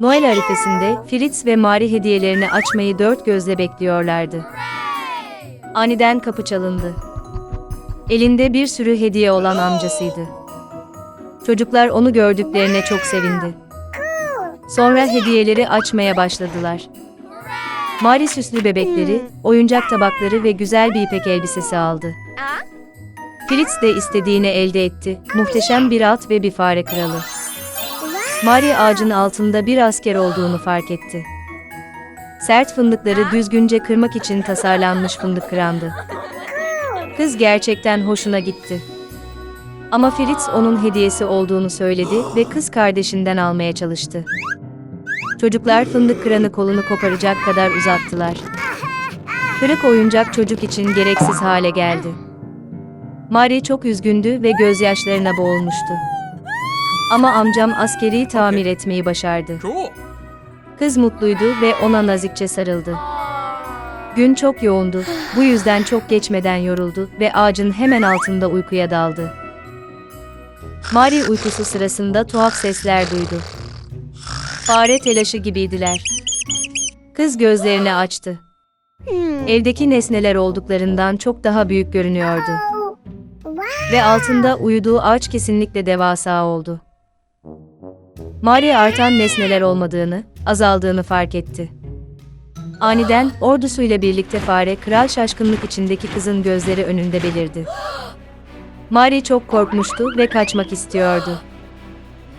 Noel arifesinde Fritz ve Mari hediyelerini açmayı dört gözle bekliyorlardı. Aniden kapı çalındı. Elinde bir sürü hediye olan amcasıydı. Çocuklar onu gördüklerine çok sevindi. Sonra hediyeleri açmaya başladılar. Mari süslü bebekleri, oyuncak tabakları ve güzel bir ipek elbisesi aldı. Fritz de istediğini elde etti. Muhteşem bir at ve bir fare kralı. Mari ağacın altında bir asker olduğunu fark etti. Sert fındıkları düzgünce kırmak için tasarlanmış fındık kırandı. Kız gerçekten hoşuna gitti. Ama Fritz onun hediyesi olduğunu söyledi ve kız kardeşinden almaya çalıştı. Çocuklar fındık kıranı kolunu koparacak kadar uzattılar. Kırık oyuncak çocuk için gereksiz hale geldi. Mari çok üzgündü ve gözyaşlarına boğulmuştu. Ama amcam askeri tamir etmeyi başardı. Cool. Kız mutluydu ve ona nazikçe sarıldı. Gün çok yoğundu, bu yüzden çok geçmeden yoruldu ve ağacın hemen altında uykuya daldı. Mari uykusu sırasında tuhaf sesler duydu. Fare telaşı gibiydiler. Kız gözlerini açtı. Evdeki nesneler olduklarından çok daha büyük görünüyordu. Ve altında uyuduğu ağaç kesinlikle devasa oldu. Mari artan nesneler olmadığını, azaldığını fark etti. Aniden ordusuyla birlikte fare kral şaşkınlık içindeki kızın gözleri önünde belirdi. Mari çok korkmuştu ve kaçmak istiyordu.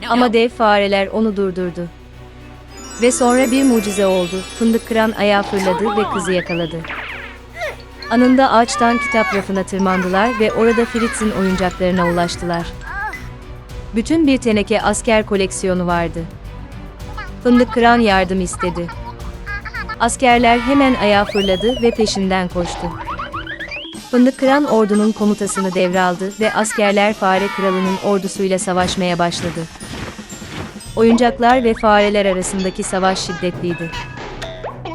Ama dev fareler onu durdurdu. Ve sonra bir mucize oldu. Fındık kıran ayağı fırladı ve kızı yakaladı. Anında ağaçtan kitap rafına tırmandılar ve orada Fritz'in oyuncaklarına ulaştılar. Bütün bir teneke asker koleksiyonu vardı. Fındık kıran yardım istedi. Askerler hemen ayağa fırladı ve peşinden koştu. Fındık kıran ordunun komutasını devraldı ve askerler fare kralının ordusuyla savaşmaya başladı. Oyuncaklar ve fareler arasındaki savaş şiddetliydi.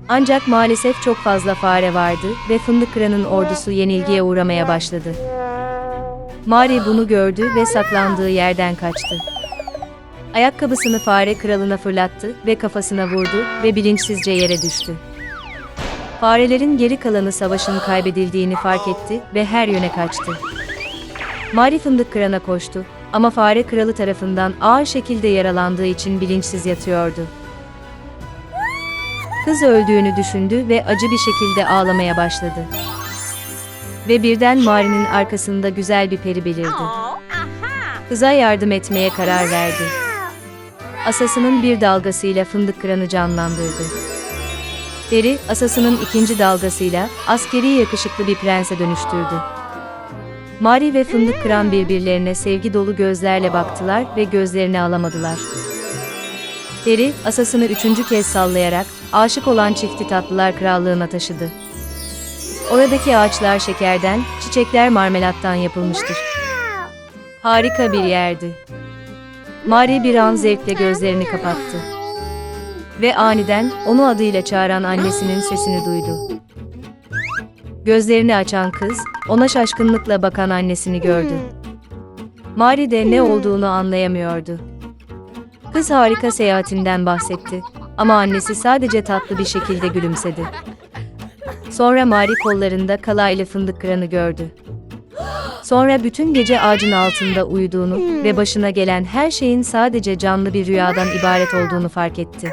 Ancak maalesef çok fazla fare vardı ve Fındık Kıran'ın ordusu yenilgiye uğramaya başladı. Mari bunu gördü ve saklandığı yerden kaçtı. Ayakkabısını fare kralına fırlattı ve kafasına vurdu ve bilinçsizce yere düştü. Farelerin geri kalanı savaşın kaybedildiğini fark etti ve her yöne kaçtı. Mari fındık kırana koştu ama fare kralı tarafından ağır şekilde yaralandığı için bilinçsiz yatıyordu. Kız öldüğünü düşündü ve acı bir şekilde ağlamaya başladı. Ve birden Mari'nin arkasında güzel bir peri belirdi. Kıza yardım etmeye karar verdi. Asasının bir dalgasıyla fındık kıranı canlandırdı. Peri, asasının ikinci dalgasıyla askeri yakışıklı bir prense dönüştürdü. Mari ve fındık kıran birbirlerine sevgi dolu gözlerle baktılar ve gözlerini alamadılar. Peri, asasını üçüncü kez sallayarak, aşık olan çifti tatlılar krallığına taşıdı. Oradaki ağaçlar şekerden, çiçekler marmelattan yapılmıştır. Harika bir yerdi. Mari bir an zevkle gözlerini kapattı. Ve aniden, onu adıyla çağıran annesinin sesini duydu. Gözlerini açan kız, ona şaşkınlıkla bakan annesini gördü. Mari de ne olduğunu anlayamıyordu. Kız harika seyahatinden bahsetti ama annesi sadece tatlı bir şekilde gülümsedi. Sonra Mari kollarında kalayla fındık kıranı gördü. Sonra bütün gece ağacın altında uyuduğunu ve başına gelen her şeyin sadece canlı bir rüyadan ibaret olduğunu fark etti.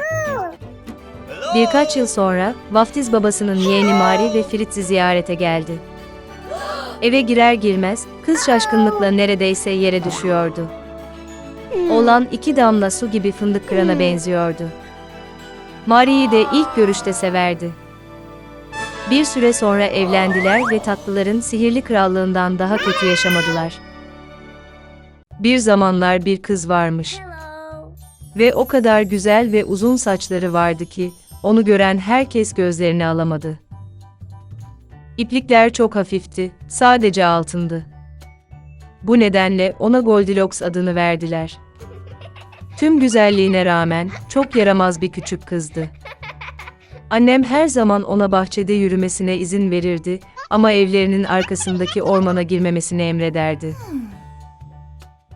Birkaç yıl sonra vaftiz babasının yeğeni Mari ve Fritz'i ziyarete geldi. Eve girer girmez kız şaşkınlıkla neredeyse yere düşüyordu. Olan iki damla su gibi fındık kırana benziyordu. Mari'yi de ilk görüşte severdi. Bir süre sonra evlendiler ve tatlıların sihirli krallığından daha kötü yaşamadılar. Bir zamanlar bir kız varmış. Ve o kadar güzel ve uzun saçları vardı ki, onu gören herkes gözlerini alamadı. İplikler çok hafifti, sadece altındı. Bu nedenle ona Goldilocks adını verdiler. Tüm güzelliğine rağmen çok yaramaz bir küçük kızdı. Annem her zaman ona bahçede yürümesine izin verirdi ama evlerinin arkasındaki ormana girmemesini emrederdi.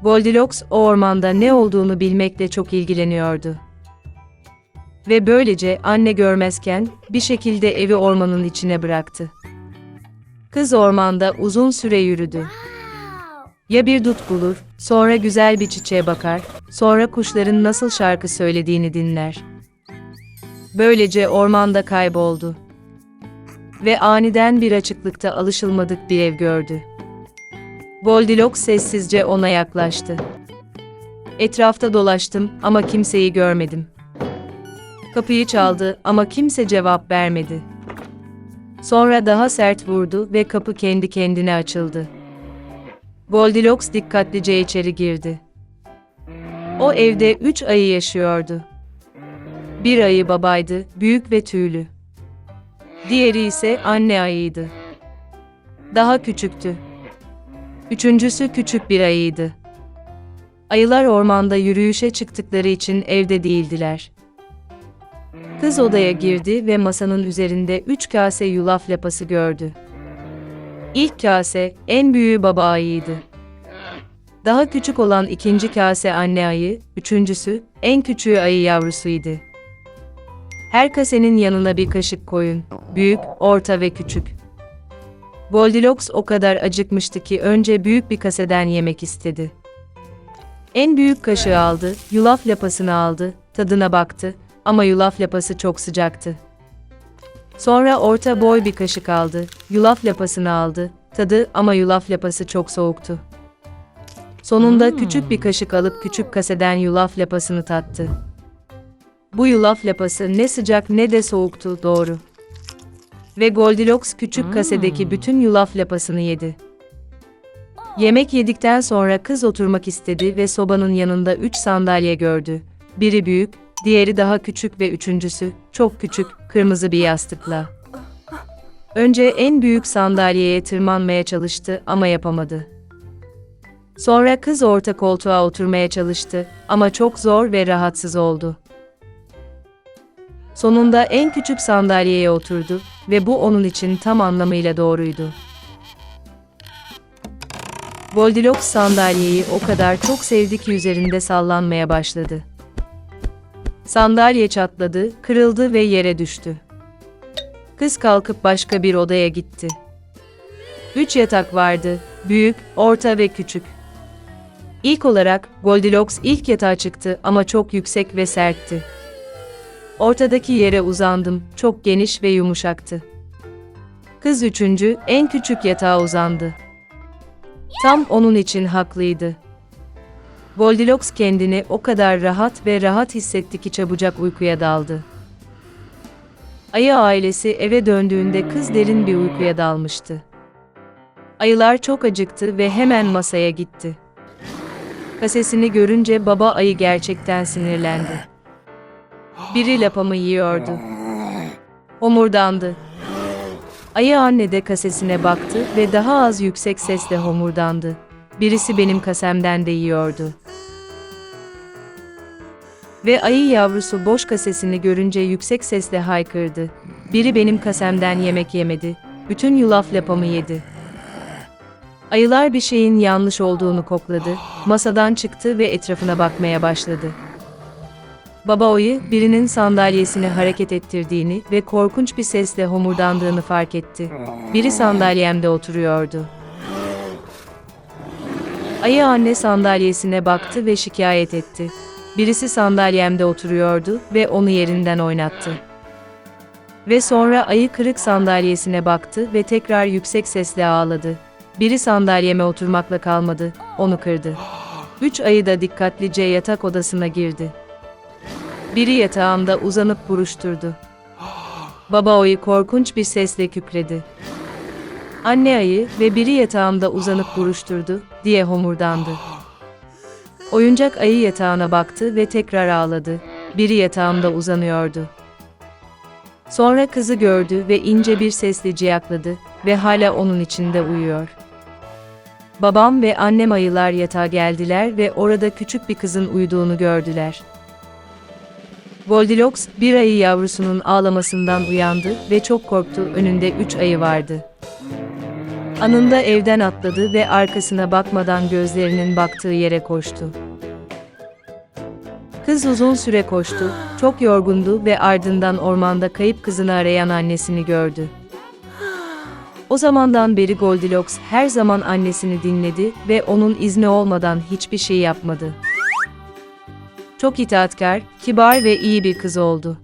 Goldilocks o ormanda ne olduğunu bilmekle çok ilgileniyordu. Ve böylece anne görmezken bir şekilde evi ormanın içine bıraktı. Kız ormanda uzun süre yürüdü. Ya bir dut bulur, sonra güzel bir çiçeğe bakar, sonra kuşların nasıl şarkı söylediğini dinler. Böylece ormanda kayboldu. Ve aniden bir açıklıkta alışılmadık bir ev gördü. Goldilocks sessizce ona yaklaştı. Etrafta dolaştım ama kimseyi görmedim. Kapıyı çaldı ama kimse cevap vermedi. Sonra daha sert vurdu ve kapı kendi kendine açıldı. Goldilocks dikkatlice içeri girdi. O evde üç ayı yaşıyordu. Bir ayı babaydı, büyük ve tüylü. Diğeri ise anne ayıydı. Daha küçüktü. Üçüncüsü küçük bir ayıydı. Ayılar ormanda yürüyüşe çıktıkları için evde değildiler. Kız odaya girdi ve masanın üzerinde üç kase yulaf lapası gördü. İlk kase, en büyüğü baba ayıydı. Daha küçük olan ikinci kase anne ayı, üçüncüsü, en küçüğü ayı yavrusuydu. Her kasenin yanına bir kaşık koyun, büyük, orta ve küçük. Goldilocks o kadar acıkmıştı ki önce büyük bir kaseden yemek istedi. En büyük kaşığı aldı, yulaf lapasını aldı, tadına baktı ama yulaf lapası çok sıcaktı. Sonra orta boy bir kaşık aldı, yulaf lapasını aldı, tadı ama yulaf lapası çok soğuktu. Sonunda küçük bir kaşık alıp küçük kaseden yulaf lapasını tattı. Bu yulaf lapası ne sıcak ne de soğuktu, doğru. Ve Goldilocks küçük kasedeki bütün yulaf lapasını yedi. Yemek yedikten sonra kız oturmak istedi ve sobanın yanında üç sandalye gördü. Biri büyük, diğeri daha küçük ve üçüncüsü, çok küçük, kırmızı bir yastıkla. Önce en büyük sandalyeye tırmanmaya çalıştı ama yapamadı. Sonra kız orta koltuğa oturmaya çalıştı ama çok zor ve rahatsız oldu. Sonunda en küçük sandalyeye oturdu ve bu onun için tam anlamıyla doğruydu. Goldilocks sandalyeyi o kadar çok sevdi ki üzerinde sallanmaya başladı. Sandalye çatladı, kırıldı ve yere düştü. Kız kalkıp başka bir odaya gitti. Üç yatak vardı, büyük, orta ve küçük. İlk olarak Goldilocks ilk yatağa çıktı ama çok yüksek ve sertti. Ortadaki yere uzandım, çok geniş ve yumuşaktı. Kız üçüncü, en küçük yatağa uzandı. Tam onun için haklıydı. Goldilocks kendini o kadar rahat ve rahat hissetti ki çabucak uykuya daldı. Ayı ailesi eve döndüğünde kız derin bir uykuya dalmıştı. Ayılar çok acıktı ve hemen masaya gitti. Kasesini görünce baba ayı gerçekten sinirlendi. Biri lapamı yiyordu. Homurdandı. Ayı anne de kasesine baktı ve daha az yüksek sesle homurdandı. Birisi benim kasemden de yiyordu. Ve ayı yavrusu boş kasesini görünce yüksek sesle haykırdı. Biri benim kasemden yemek yemedi. Bütün yulaf lapamı yedi. Ayılar bir şeyin yanlış olduğunu kokladı, masadan çıktı ve etrafına bakmaya başladı. Baba oyu birinin sandalyesini hareket ettirdiğini ve korkunç bir sesle homurdandığını fark etti. Biri sandalyemde oturuyordu. Ayı anne sandalyesine baktı ve şikayet etti. Birisi sandalyemde oturuyordu ve onu yerinden oynattı. Ve sonra ayı kırık sandalyesine baktı ve tekrar yüksek sesle ağladı. Biri sandalyeme oturmakla kalmadı, onu kırdı. Üç ayı da dikkatlice yatak odasına girdi. Biri yatağında uzanıp buruşturdu. Baba ayı korkunç bir sesle kükredi. Anne ayı ve biri yatağımda uzanıp buruşturdu diye homurdandı. Oyuncak ayı yatağına baktı ve tekrar ağladı. Biri yatağımda uzanıyordu. Sonra kızı gördü ve ince bir sesle ciyakladı ve hala onun içinde uyuyor. Babam ve annem ayılar yatağa geldiler ve orada küçük bir kızın uyuduğunu gördüler. Goldilocks bir ayı yavrusunun ağlamasından uyandı ve çok korktu. Önünde üç ayı vardı. Anında evden atladı ve arkasına bakmadan gözlerinin baktığı yere koştu. Kız uzun süre koştu, çok yorgundu ve ardından ormanda kayıp kızını arayan annesini gördü. O zamandan beri Goldilocks her zaman annesini dinledi ve onun izni olmadan hiçbir şey yapmadı. Çok itaatkar, kibar ve iyi bir kız oldu.